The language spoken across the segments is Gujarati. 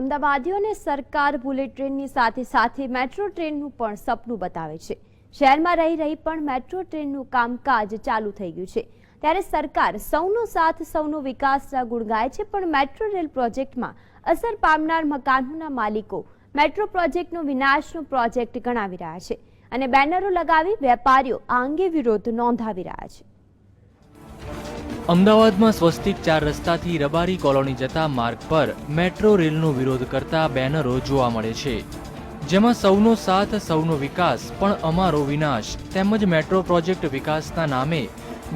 અમદાવાદીઓને સરકાર બુલેટ ટ્રેનની સાથે સાથે મેટ્રો ટ્રેનનું પણ સપનું બતાવે છે. શહેરમાં રહી રહી પણ મેટ્રો ટ્રેનનું કામકાજ ચાલુ થઈ ગયું છે. ત્યારે સરકાર સૌનો સાથ, સૌનો વિકાસના ગુણ ગાય છે, પણ મેટ્રો રેલ પ્રોજેક્ટમાં અસર પામનાર મકાનોના માલિકો મેટ્રો પ્રોજેક્ટનો વિનાશનો પ્રોજેક્ટ ગણાવી રહ્યા છે અને બેનરો લગાવી વેપારીઓ આ અંગે વિરોધ નોંધાવી રહ્યા છે. અમદાવાદમાં સ્વસ્તિક ચાર રસ્તાથી રબારી કોલોની જતા માર્ગ પર મેટ્રો રેલનો વિરોધ કરતા બેનરો જોવા મળે છે. જેમાં સૌનો સાથ, સૌનો વિકાસ, પણ અમારો વિનાશ, તેમજ મેટ્રો પ્રોજેક્ટ વિકાસના નામે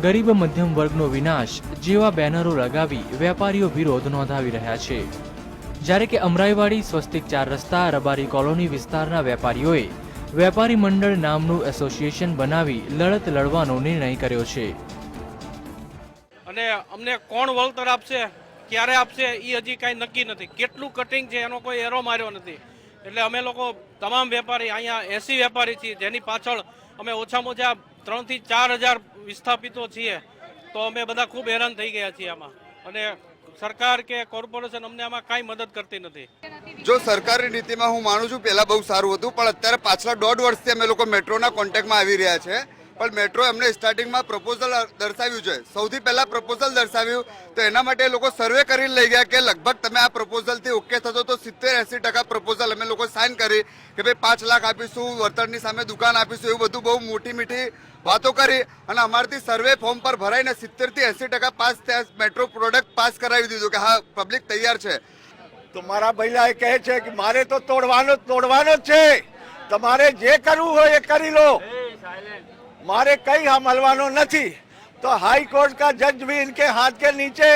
ગરીબ મધ્યમ વર્ગનો વિનાશ જેવા બેનરો લગાવી વેપારીઓ વિરોધ નોંધાવી રહ્યા છે. જ્યારે કે અમરાઈવાડી સ્વસ્તિક ચાર રસ્તા, રબારી કોલોની વિસ્તારના વેપારીઓએ વેપારી મંડળ નામનું એસોસિએશન બનાવી લડત લડવાનો નિર્ણય કર્યો છે. અને અમને કોણ વળતર આપશે, ક્યારે આપશે એ હજી કાંઈ નક્કી નથી. કેટલું કટિંગ છે એનો કોઈ એરો માર્યો નથી. એટલે અમે લોકો તમામ વેપારી, અહીંયા એસી વેપારી છીએ, જેની પાછળ અમે ઓછામાં ઓછા ત્રણથી ચાર હજાર વિસ્થાપિતો છીએ. તો અમે બધા ખૂબ હેરાન થઈ ગયા છીએ આમાં. અને સરકાર કે કોર્પોરેશન અમને આમાં કાંઈ મદદ કરતી નથી. જો સરકારી નીતિમાં હું માનું છું, પહેલાં બહુ સારું હતું, પણ અત્યારે પાછલા દોઢ વર્ષથી અમે લોકો મેટ્રોના કોન્ટેક્ટમાં આવી રહ્યા છે. પણ મેટ્રો એમને સ્ટાર્ટિંગમાં પ્રપોઝલ દર્શાવ્યું છે. સૌથી પહેલાં પ્રપોઝલ દર્શાવ્યું. તો એના માટે એ લોકો સર્વે કરીને લઈ ગયા કે લગભગ તમે આ પ્રપોઝલથી ઓકે થતો તો સિત્તેર એંસી ટકા પ્રપોઝલ અમે લોકો સાઇન કરી કે ભાઈ પાંચ લાખ આપીશું વળતરની સામે દુકાન આપીશું એવું બધું બહુ મોટી મીઠી વાતો કરી અને અમારથી સર્વે ફોર્મ પર ભરાઈને સિત્તેરથી એંસી ટકા પાસ ત્યાં મેટ્રો પ્રોડક્ટ પાસ કરાવી દીધું કે હા પબ્લિક તૈયાર છે. તો મારા ભૈલા એ કહે છે કે મારે તો તોડવાનો તોડવાનો જ છે. તમારે જે કરવું હોય એ કરી લો. મારે કઈ મળવાનો નથી તો हाई कोर्ट का जज भी इनके हाथ के नीचे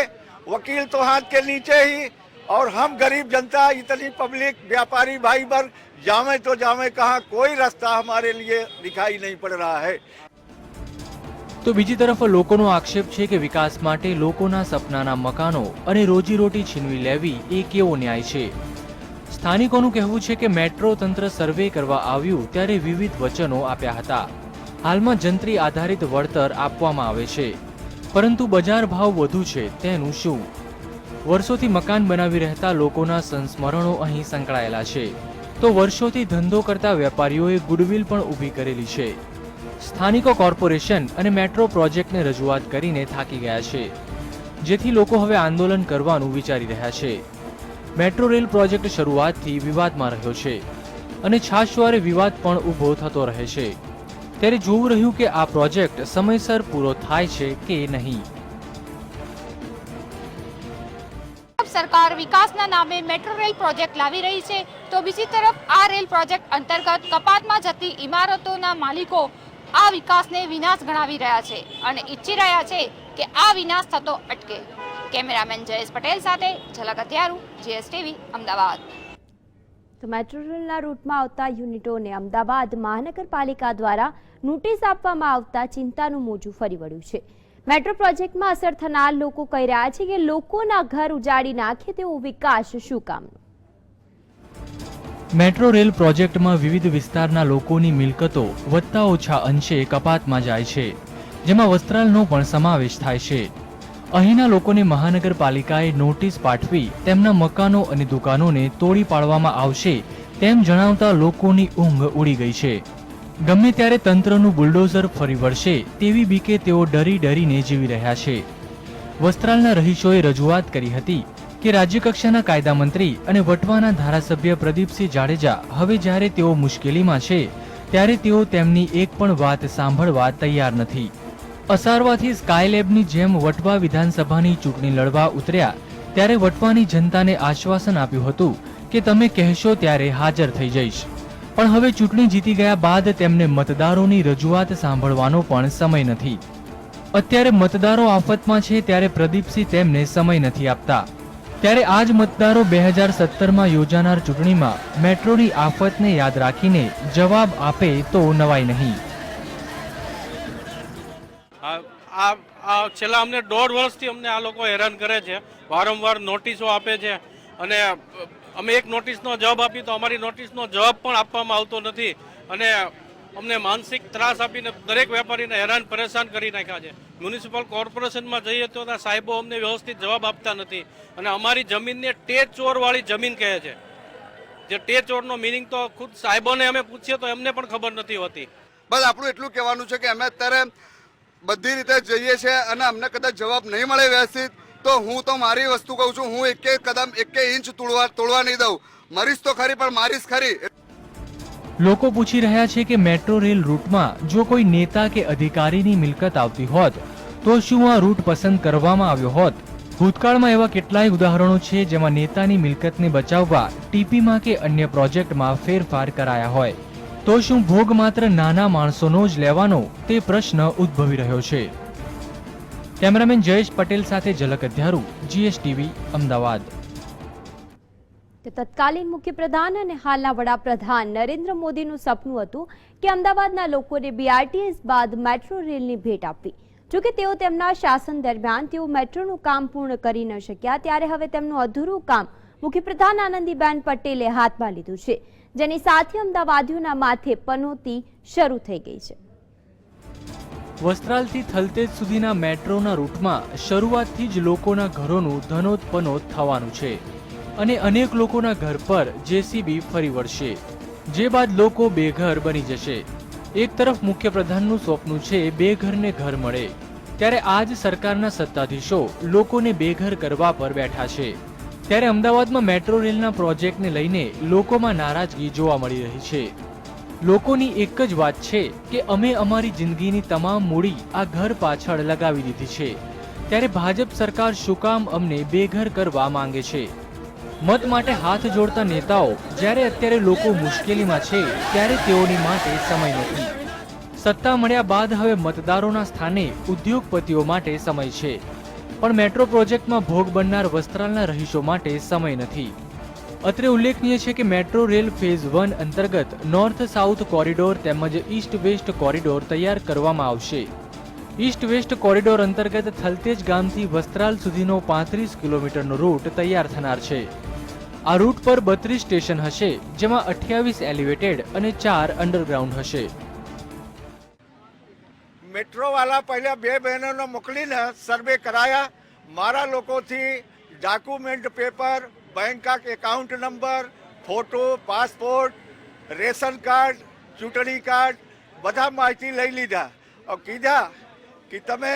वकील तो हाथ के नीचे ही और हम गरीब जनता इतनी पब्लिक व्यापारी भाई वर्ग जामे तो जामे कहाँ कोई रास्ता हमारे लिए दिखाई नहीं पड़ रहा है તો બીજી તરફ લોકોનો આક્ષેપ છે કે વિકાસ માટે લોકોના સપનાના મકાનો અને રોજીરોટી છીનવી લેવી એ કેવો ન્યાય છે સ્થાનિકોનું કહેવું છે કે મેટ્રો તંત્ર સર્વે કરવા આવ્યું ત્યારે વિવિધ વચનો આપ્યા હતા હાલમાં જંત્રી આધારિત વળતર આપવામાં આવે છે. પરંતુ બજાર ભાવ વધુ છે તેનું શું? વર્ષોથી મકાન બનાવી રહેતા લોકોના સંસ્મરણો અહીં સંકળાયેલા છે. તો વર્ષોથી ધંધો કરતા વેપારીઓએ ગુડવિલ પણ ઊભી કરેલી છે. સ્થાનિકો કોર્પોરેશન અને મેટ્રો પ્રોજેક્ટને રજૂઆત કરીને થાકી ગયા છે. જેથી લોકો હવે આંદોલન કરવાનું વિચારી રહ્યા છે. મેટ્રો રેલ પ્રોજેક્ટ શરૂઆતથી વિવાદમાં રહ્યો છે. અને છાશવારે વિવાદ પણ ઊભો થતો રહે છે. ત્યારે જોવું રહ્યું કે આ પ્રોજેક્ટ સમયસર પૂરો થાય છે કે નહીં. સરકાર વિકાસના નામે મેટ્રો રેલ પ્રોજેક્ટ લાવી રહી છે તો બીજી તરફ આ રેલ પ્રોજેક્ટ અંતર્ગત કપાતમાં જતી ઇમારતોના માલિકો આ વિકાસને વિનાશ ગણાવી રહ્યા છે અને ઈચ્છી રહ્યા છે કે આ વિનાશ થતો અટકે. કેમેરામેન જયેશ પટેલ સાથે ઝલક અત્યારું જીએસટીવી અમદાવાદ. તો મેટ્રો રેલના રૂટમાં આવતા યુનિટોને અમદાવાદ મહાનગરપાલિકા દ્વારા નોટિસ આપવામાં આવતા ચિંતાનું મોજું ફરી વળ્યું છે. મેટ્રો પ્રોજેક્ટમાં અસર થનાર લોકો કહી રહ્યા છે કે લોકોના ઘર ઉજાડી નાખે તેવો વિકાસ શું કામનો? મેટ્રો રેલ પ્રોજેક્ટમાં વિવિધ વિસ્તારના લોકોની મિલકતો વધતા ઓછા અંશે કપાતમાં જાય છે, જેમાં વસ્ત્રાલનો પણ સમાવેશ થાય છે. અહીંના લોકોને મહાનગરપાલિકાએ નોટિસ પાઠવી તેમના મકાનો અને દુકાનોને તોડી પાડવામાં આવશે તેમ જણાવતા લોકોની ઊંઘ ઉડી ગઈ છે. ગમે ત્યારે તંત્રનું બુલડોઝર ફરી વળશે, તેવી બીકે તેઓ ડરી ડરીને જીવી રહ્યા છે. વસ્ત્રાલના રહીશોએ રજૂઆત કરી હતી કે રાજ્યકક્ષાના કાયદા મંત્રી અને વટવાના ધારાસભ્ય પ્રદીપસિંહ જાડેજા હવે જ્યારે તેઓ મુશ્કેલીમાં છે, ત્યારે તેઓ તેમની એક પણ વાત સાંભળવા તૈયાર નથી. અસારવાથી સ્કાયલેબની જેમ વટવા વિધાનસભાની ચૂંટણી લડવા ઉતર્યા, ત્યારે વટવાની જનતાને આશ્વાસન આપ્યું હતું કે તમે કહેશો ત્યારે હાજર થઈ જઈશ. પણ હવે ચૂંટણી જીતી ગયા બાદ તેમને મતદારોની રજૂઆત સાંભળવાનો પણ સમય નથી. અત્યારે મતદારો આફતમાં છે ત્યારે પ્રદીપસિંહ તેમને સમય નથી આપતા. ત્યારે આ જ મતદારો બે હજાર સત્તરમાં યોજાનાર ચૂંટણીમાં મેટ્રોની આફતને યાદ રાખીને જવાબ આપે તો નવાઈ નહીં. આ છેલ્લા અમને દોઢ વર્ષથી અમને આ લોકો હેરાન કરે છે, વારંવાર નોટિસો આપે છે અને અમે એક નોટિસનો જવાબ આપી તો અમારી નોટિસનો જવાબ પણ આપવામાં આવતો નથી. અને અમને માનસિક ત્રાસ આપીને દરેક વેપારીને હેરાન પરેશાન કરી નાખ્યા છે. મ્યુનિસિપલ કોર્પોરેશનમાં જઈએ તો સાહેબો અમને વ્યવસ્થિત જવાબ આપતા નથી. અને અમારી જમીનને ટેચોરવાળી જમીન કહે છે. જે ટેચોરનો મિનિંગ તો ખુદ સાહેબોને અમે પૂછીએ તો એમને પણ ખબર નથી હોતી. બસ આપણું એટલું કહેવાનું છે કે અમે અત્યારે બધી રીતે જઈએ છીએ અને અમને કદાચ જવાબ નહીં મળે વ્યવસ્થિત. તો હું તો મારી વસ્તુ કહું છું, હું એકે કદમ, એકે ઇંચ તોડવા તોડવા નહીં દઉં. મરીશ તો ખરી, પણ મારીશ ખરી. લોકો પૂછી રહ્યા છે કે મેટ્રો રેલ રૂટમાં જો કોઈ નેતા કે અધિકારીની મિલકત આવતી હોત, તો શું આ રૂટ પસંદ કરવામાં આવ્યો હોત? ભૂતકાળમાં એવા કેટલાય ઉદાહરણો છે જેમાં નેતાની મિલકતને બચાવવા ટીપીમાં કે અન્ય પ્રોજેક્ટમાં ફેરફાર કરાયા હોય. તો શું ભોગ માત્ર નાના માણસોનો જ લેવાનો તે પ્રશ્ન ઉદ્ભવી રહ્યો છે? કેમેરામેન જયેશ પટેલ સાથે ઝલક અધ્યારુ, જીએસટીવી, અમદાવાદ. તત્કાલીન મુખ્યપ્રધાન અને હાલના વડાપ્રધાન નરેન્દ્ર મોદીનું સપનું હતું કે અમદાવાદના લોકોને બીઆરટીએસ બાદ મેટ્રો રેલની ભેટ આપવી. જોકે તેઓ તેમના શાસન દરમિયાન તેઓ મેટ્રોનું કામ પૂર્ણ કરી ન શક્યા, ત્યારે હવે તેમનું અધૂરું કામ મુખ્યપ્રધાન આનંદીબેન પટેલે હાથમાં લીધું છે, જેની સાથે અમદાવાદીઓના માથે પનોતી શરૂ થઈ ગઈ છે. વસ્ત્રાલથી થલતેજ સુધીના મેટ્રોના રૂટમાં શરૂઆતથી જ લોકોના ઘરોનું ધનોત્પનોત થવાનું છે અને અનેક લોકોના ઘર પર જેસીબી ફરી વળશે. જે બાદ લોકો બેઘર બની જશે. એક તરફ મુખ્યપ્રધાનનું સ્વપ્ન છે બે ઘરને ઘર મળે. ત્યારે આજ સરકારના સત્તાધીશો લોકોને બેઘર કરવા પર બેઠા છે. ત્યારે અમદાવાદમાં મેટ્રો રેલના પ્રોજેક્ટને લઈને લોકોમાં નારાજગી જોવા મળી રહી છે. લોકોની એક જ વાત છે કે અમે અમારી જિંદગીની તમામ મૂડી આ ઘર પાછળ લગાવી દીધી છે. ત્યારે ભાજપ સરકાર શું કામ અમને બેઘર કરવા માંગે છે? મત માટે હાથ જોડતા નેતાઓ જ્યારે અત્યારે લોકો મુશ્કેલીમાં છે, ત્યારે તેઓની માટે સમય નથી. સત્તા મળ્યા બાદ હવે મતદારોના સ્થાને ઉદ્યોગપતિઓ માટે સમય છે. પણ મેટ્રો પ્રોજેક્ટમાં ભોગ બનનાર વસ્ત્રાલના રહીશો માટે સમય નથી. અત્રે ઉલ્લેખનીય છે કે મેટ્રો રેલ ફેઝ વન અંતર્ગત નોર્થ સાઉથ કોરિડોર તેમજ ઈસ્ટ વેસ્ટ કોરિડોર તૈયાર કરવામાં આવશે. ઈસ્ટ વેસ્ટ કોરિડોર અંતર્ગત થલતેજ ગામથી વસ્ત્રાલ સુધીનો પાંત્રીસ કિલોમીટરનો રૂટ તૈયાર થનાર છે. આ રૂટ પર બત્રીસ સ્ટેશન હશે, જેમાં અઠ્યાવીસ એલિવેટેડ અને ચાર અંડરગ્રાઉન્ડ હશે. મેટ્રો વાળા પહેલા બે બહેનોને મોકલીને સર્વે કરાયા. મારા લોકોથી document paper bank account number, photo, passport, ration card, ચૂંટણી કાર્ડ, બધા માહિતી લઈ લીધા. કીધા કે તમે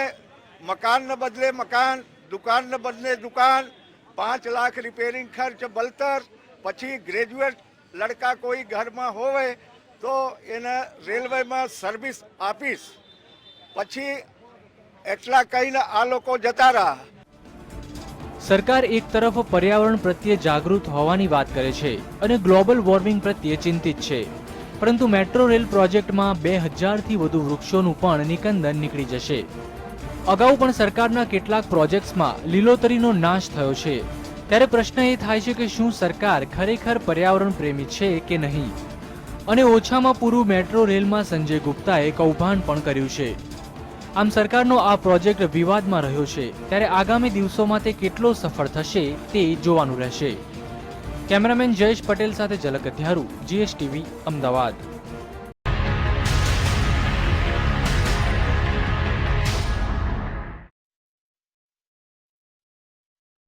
મકાનને બદલે મકાન, દુકાનને બદલે દુકાન, પાંચ લાખ રિપેરિંગ ખર્ચ બલતર, પછી ગ્રેજ્યુએટ લડકા કોઈ ઘરમાં હોય તો એને રેલવેમાં સર્વિસ આપીશ. પછી એટલા કહીને આ લોકો જતા રહ્યા. સરકાર એક તરફ પર્યાવરણ પ્રત્યે જાગૃત હોવાની વાત કરે છે અને ગ્લોબલ વોર્મિંગ પ્રત્યે ચિંતિત છે. પરંતુ મેટ્રો રેલ પ્રોજેક્ટમાં બે હજારથી વધુ વૃક્ષોનું પણ નિકંદન નીકળી જશે. અગાઉ પણ સરકારના કેટલાક પ્રોજેક્ટ્સમાં લીલોતરીનો નાશ થયો છે. ત્યારે પ્રશ્ન એ થાય છે કે શું સરકાર ખરેખર પર્યાવરણ પ્રેમી છે કે નહીં? અને ઓછામાં પૂરું મેટ્રો રેલમાં સંજય ગુપ્તાએ કૌભાંડ પણ કર્યું છે. આમ સરકારનો આ પ્રોજેક્ટ વિવાદમાં રહ્યો છે, ત્યારે આગામી દિવસોમાં તે કેટલો સફળ થશે તે જોવાનું રહેશે. કેમેરામેન જયેશ પટેલ સાથે ઝલક અધ્યારુ જીએસટીવી, અમદાવાદ.